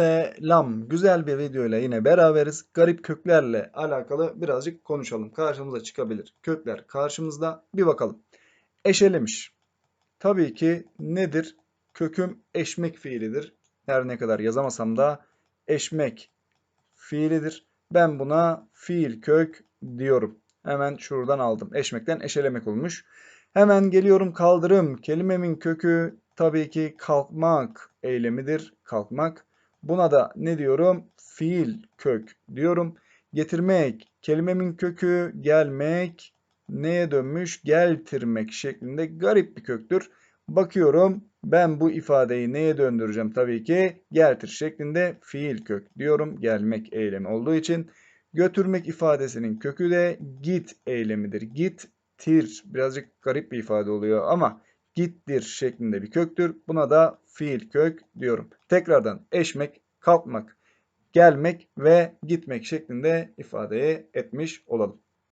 Selam. Güzel bir video ile yine beraberiz. Garip köklerle alakalı birazcık konuşalım. Karşımıza çıkabilir. Kökler karşımızda. Bir bakalım. Eşelemiş. Tabii ki nedir? Köküm eşmek fiilidir. Her ne kadar yazamasam da eşmek fiilidir. Ben buna fiil kök diyorum. Hemen şuradan aldım. Eşmekten eşelemek olmuş. Hemen geliyorum kaldırım. Kelimemin kökü tabii ki kalkmak eylemidir. Kalkmak. Buna da ne diyorum? Fiil kök diyorum. Getirmek. Kelimemin kökü gelmek. Neye dönmüş? Geltirmek şeklinde garip bir köktür. Bakıyorum ben bu ifadeyi neye döndüreceğim? Tabii ki geltir şeklinde fiil kök diyorum. Gelmek eylemi olduğu için. Götürmek ifadesinin kökü de git eylemidir. Gittir. Birazcık garip bir ifade oluyor ama gittir şeklinde bir köktür. Buna da fiil kök diyorum. Tekrardan eşmek, kalkmak, gelmek ve gitmek şeklinde ifade etmiş olalım.